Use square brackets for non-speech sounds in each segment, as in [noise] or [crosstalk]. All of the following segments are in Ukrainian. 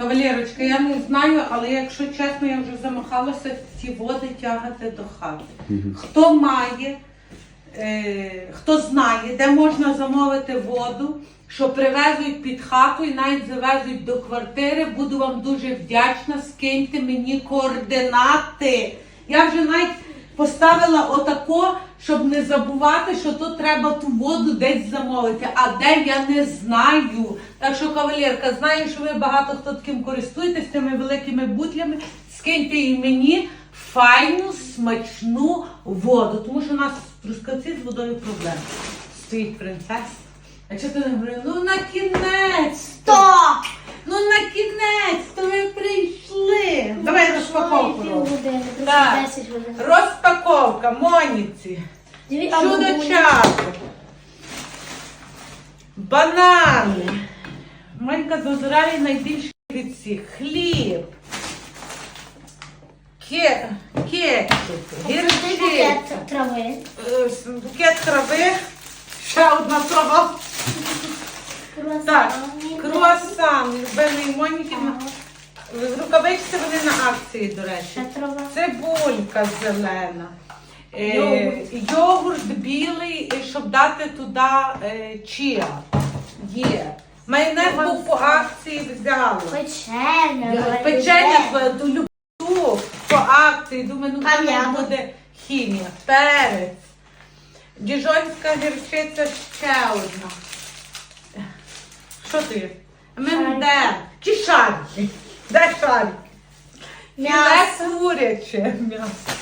Кавалерочка, я не знаю, але якщо чесно, я вже замахалася ці води тягати до хати. Хто має, е, хто знає, де можна замовити воду, що привезуть під хату і навіть завезуть до квартири, буду вам дуже вдячна. Скиньте мені координати. Я вже навіть поставила отако, щоб не забувати, що тут треба ту воду десь замовити. А де я не знаю. Так що, кавалерка, знаю, що ви багато хто таким користуєтесь тими великими бутлями. Скиньте і мені файну, смачну воду. Тому що у нас в Трускавці з водою проблема. Стоїть принцеса. А що ти не говорила? Ну на кінець! Стоп! Ну на кінець, то ви прийшли. Давай розпаковку. робимо. 10 Моніці. Чудо часу. Банани. Монька зазирає найбільше від всіх. Хліб. Ке... Букет трави. Е, Букет трави. Ще одна трава. Так, круасан. Любимий Моніки. В рукавичці вони на акції, до речі. Трава. Цибулька зелена. Е, Йогурт. йогурт білий, е, щоб дати туди е, чия. Є. Майонез був по акції взяла. Печення. Печення до люблю по акції. Думаю, ну там буде хімія. Перець. Діжонська гірчиця ще одна. Що ти? Мендер. Чи шарики? Де шарики? Філе куряче м'ясо.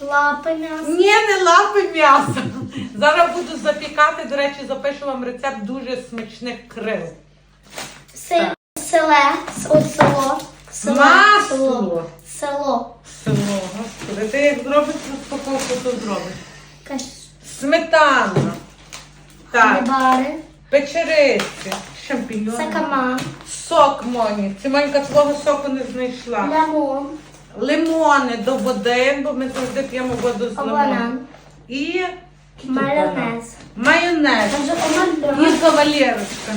Лапи м'ясо. Ні, не лапи м'яса. [laughs] Зараз буду запікати. До речі, запишу вам рецепт дуже смачних крил. Се- Селе. с- От село. Село. Масло. Село. Село. Село, господи. Ти як зробиш розпаковку, то зробиш. Каш- Сметана. Так, Хлібари. печериці, шампіньони. Сакама. Сок Моні. Цимонька твого соку не знайшла. Лимон. Лимони до води, бо ми завжди п'ємо воду з. Банан. І? Майонез. Майонез. І кавалерочка.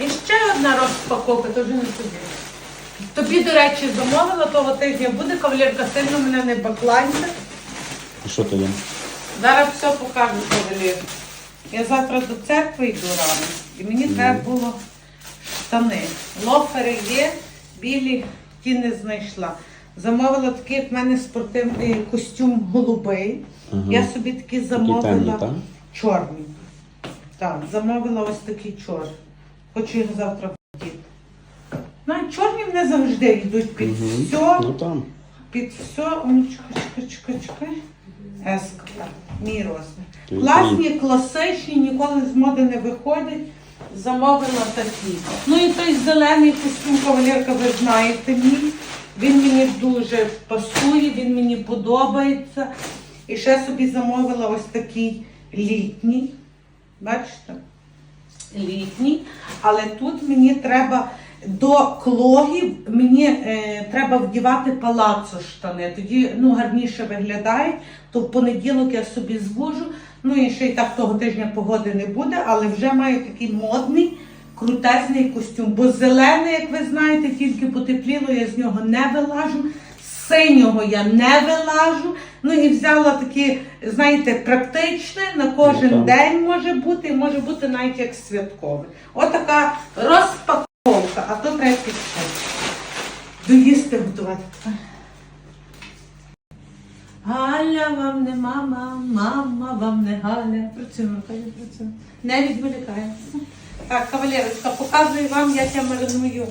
І ще одна розпаковка, то вже не тобі. Тобі, до речі, замовила того тижня буде кавалерка, сильно мене не бакланьте. І що то є? Зараз все покажу кавалер. Я завтра до церкви йду рано. І мені треба було штани. Лофери є, білі ті не знайшла. Замовила такий, як в мене спортивний костюм голубий. Ага. Я собі Такі замовила. темні, так? Чорний. Так, замовила ось такий чорний. Хочу їх завтра подіти. Навіть чорні не завжди йдуть під Мгм. все. Ну там. Під все. О, ну, чекай, чекай, чекай, чекай. Еска. Мій розмір. Класні, класичні, ніколи з моди не виходять. Замовила такі. Ну і той зелений костюм кавалерка, ви знаєте мій. Він мені дуже пасує, він мені подобається. І ще собі замовила ось такий літній. Бачите? Літній. Але тут мені треба до клогів мені е, треба вдівати палацо штани. Тоді ну, гарніше виглядають. То в понеділок я собі звожу. Ну і ще й так того тижня погоди не буде, але вже маю такий модний, крутезний костюм. Бо зелений, як ви знаєте, тільки потепліло, я з нього не вилажу. Синього я не вилажу. Ну і взяла такі, знаєте, практичне, на кожен Ну, день може бути, і може бути навіть як святкове. Отака розпаковка, а то треба підходити. Доїсти готувати. Галя вам не мама, мама вам не Галя. Працюємо, Галя, працюємо. Не відволікаємося. Так, кавалерочка, показую вам, як я мариную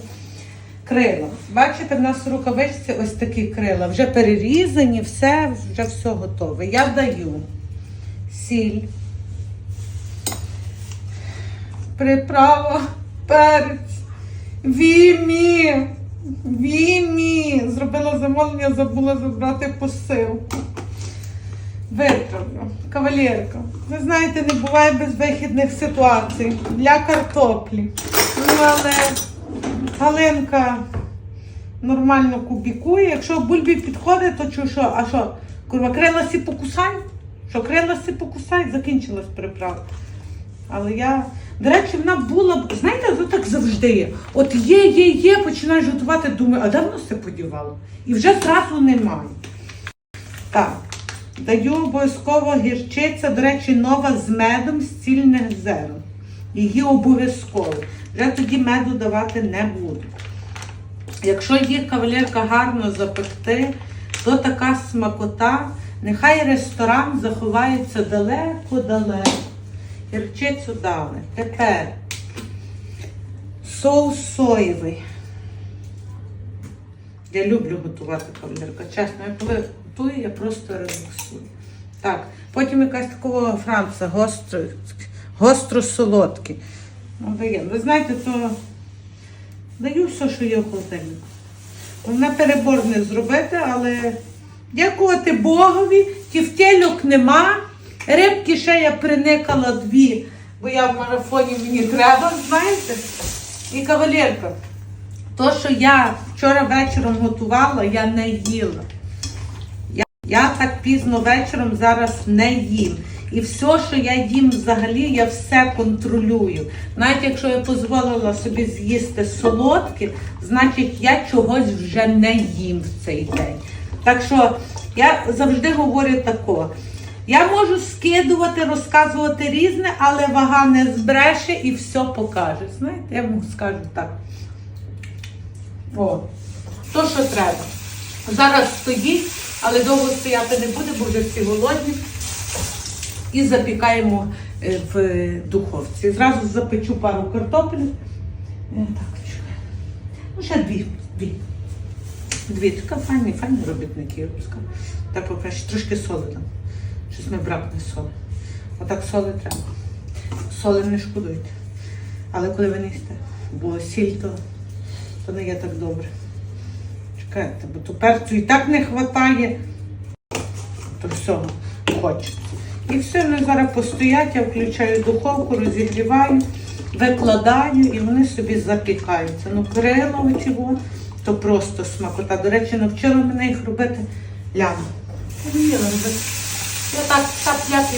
крила. Бачите, в нас в рукавичці ось такі крила. Вже перерізані, все, вже все готове. Я даю сіль, приправа, перець, вімі. Вімі. Зробила замовлення, забула забрати посилку. Виправлю. Кавалерка. Ви знаєте, не буває безвихідних ситуацій для картоплі. Ну, але Галинка нормально кубікує. Якщо бульбі підходить, то чи що? А що? Курва, криласі покусай? Що криласі покусай? Закінчилась приправа. Але я. До речі, вона була, б- знаєте, то так завжди є. От є, є, є, починаєш готувати, думаю, а давно все подівало? І вже зразу немає. Так, даю обов'язково гірчиця, до речі, нова з медом з цільних зерен. Її обов'язково. Вже тоді меду давати не буду. Якщо їх кавалерка гарно запекти, то така смакота. Нехай ресторан заховається далеко-далеко. Гірчицю дали. Тепер соус соєвий. Я люблю готувати кавалерка. Чесно, я коли готую, я просто релаксую. Так, потім якась такого франца гостро, гостро. Ну, дає. Ви знаєте, то даю все, що є в холодильнику. Вона перебор не зробити, але дякувати Богові, тівтельок нема. Рибки ще я приникала дві, бо я в марафоні мені треба, знаєте. І кавалерка, то, що я вчора вечором готувала, я не їла. Я, я так пізно вечором зараз не їм. І все, що я їм взагалі, я все контролюю. Навіть якщо я дозволила собі з'їсти солодке, значить я чогось вже не їм в цей день. Так що я завжди говорю тако. Я можу скидувати, розказувати різне, але вага не збреше і все покаже. Знаєте, я вам скажу так. О, то, що треба. Зараз стоїть, але довго стояти не буде, бо вже всі голодні. І запікаємо е, в духовці. Зразу запечу пару картоплів. Е, Так. Ну, ще дві. Дві. Дві. Така файні, файні робітники. Так, по-перше, трошки соли там. Щось ми бракне соли. Отак соли треба. Соли не шкодуйте. Але коли ви не їсте, бо сіль то, то не є так добре. Чекайте, бо то перцю і так не вистачає, то всього хочеться. І все, вони зараз постоять, я включаю духовку, розігріваю, викладаю і вони собі запікаються. Ну, во, то просто смакота. До речі, навчила мене їх робити ляма. Я так, так як і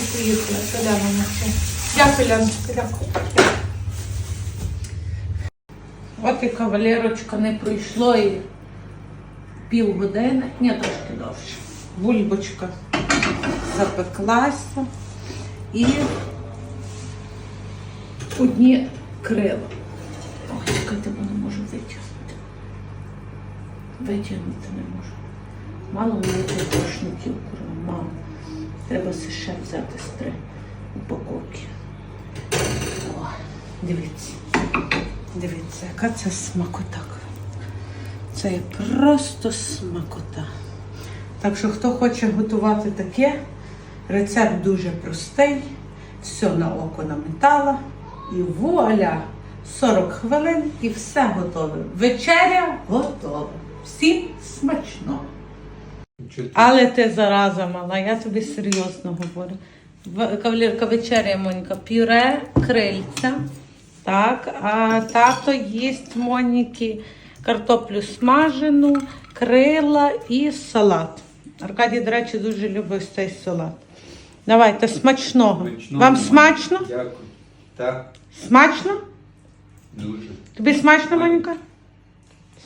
навчила. Дякую, Ляночка, дякую. От і кавалерочка не пройшло і півгодини, ні, трошки довше. Бульбочка запеклася і одні крила. Ой, чекайте, бо не можу витягнути. Витягнути не можу. Мало мені тут рушників, курва, мало. Треба ще взяти з три упаковки. О, дивіться. Дивіться, яка це смакота. Це є просто смакота. Так що, хто хоче готувати таке, рецепт дуже простий, все на око наметала. І вуаля! 40 хвилин і все готове. Вечеря готова. Всім смачно. Але ти зараза мала, я тобі серйозно говорю. Кавалерка вечеря, Моніка, пюре, крильця. Так, а тато їсть Моніки картоплю смажену, крила і салат. Аркадій, до речі, дуже любить цей салат. Давайте смачного. Смачного. Вам смачно? Дякую. Так, Смачно? дуже. Тобі смачно, Моніка?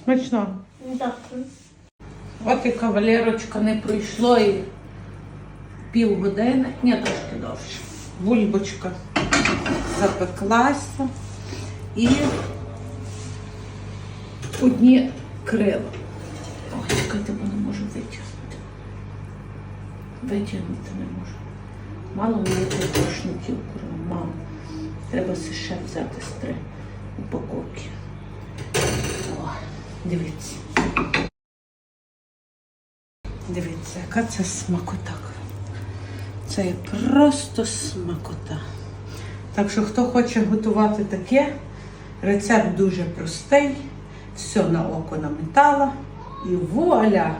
Смачного. Дякую. От і кавалерочка не пройшло і півгодини, ні, трошки довше. Бульбочка запеклася і одні крила. Ой, чекайте, бо не можу витягнути. Витягнути не можу. Мало мені тут рушників, курва, мало. Треба ще взяти з три упаковки. О, дивіться. Дивіться, яка це смакота. Це є просто смакота. Так що, хто хоче готувати таке, рецепт дуже простий, все на око наметала. І вуаля!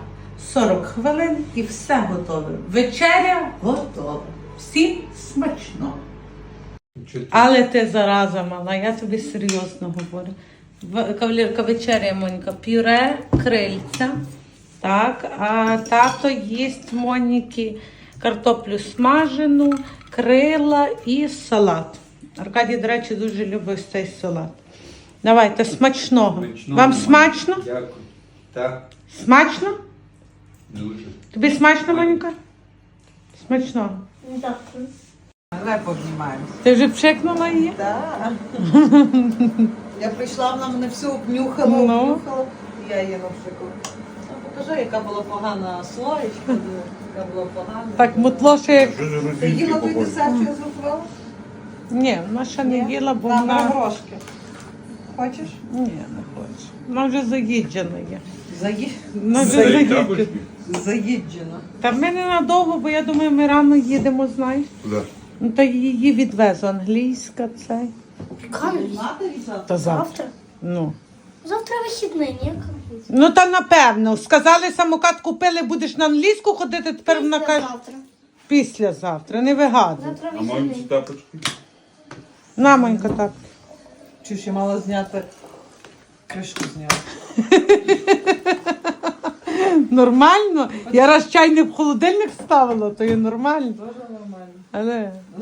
40 хвилин і все готове. Вечеря готова. Всім смачно. Але ти зараза мала, я тобі серйозно говорю. Кавалерка вечеря, Моніка, пюре, крильця. Так, а тато їсть Моніки картоплю смажену, крила і салат. Аркадій, до речі, дуже любить цей салат. Давайте, смачного. Смачного. Вам смачно? Дякую. Так, Смачно? дуже. Тобі смачно, Моніка? Смачного. Дякую. Давай пообнімаємося. Ти вже пшикнула її? Так. [laughs] Я прийшла, вона мене всю обнюхала, Ну. обнюхала. і Я її напшикала. Ну, покажи, яка була погана слоєчка, яка була погана. Так, мутло ще як. Ти їла той десерт, що я зготувала? Ні, вона ще не їла, бо На вона. горошки. Хочеш? Ні, не хоче. Вона вже заїджена є. Заї... Вона вже заїджена. Заїджена. Та в мене надовго, бо я думаю, ми рано їдемо, знаєш. Куди? Ну та її відвезу англійська цей. Матері завтра? Та завтра. Завтра. Ну. Завтра вихідний, ні? Ну та напевно. Сказали, самокат купили, будеш на англійську ходити, тепер вона каже Завтра. післязавтра. Не вигадуй. Завтра А вихідний. тапочки? На, Монька, так. Чи ж я мала зняти кришку зняти? Нормально. Я раз чайник в холодильник ставила, то є нормально. Дуже нормально. Але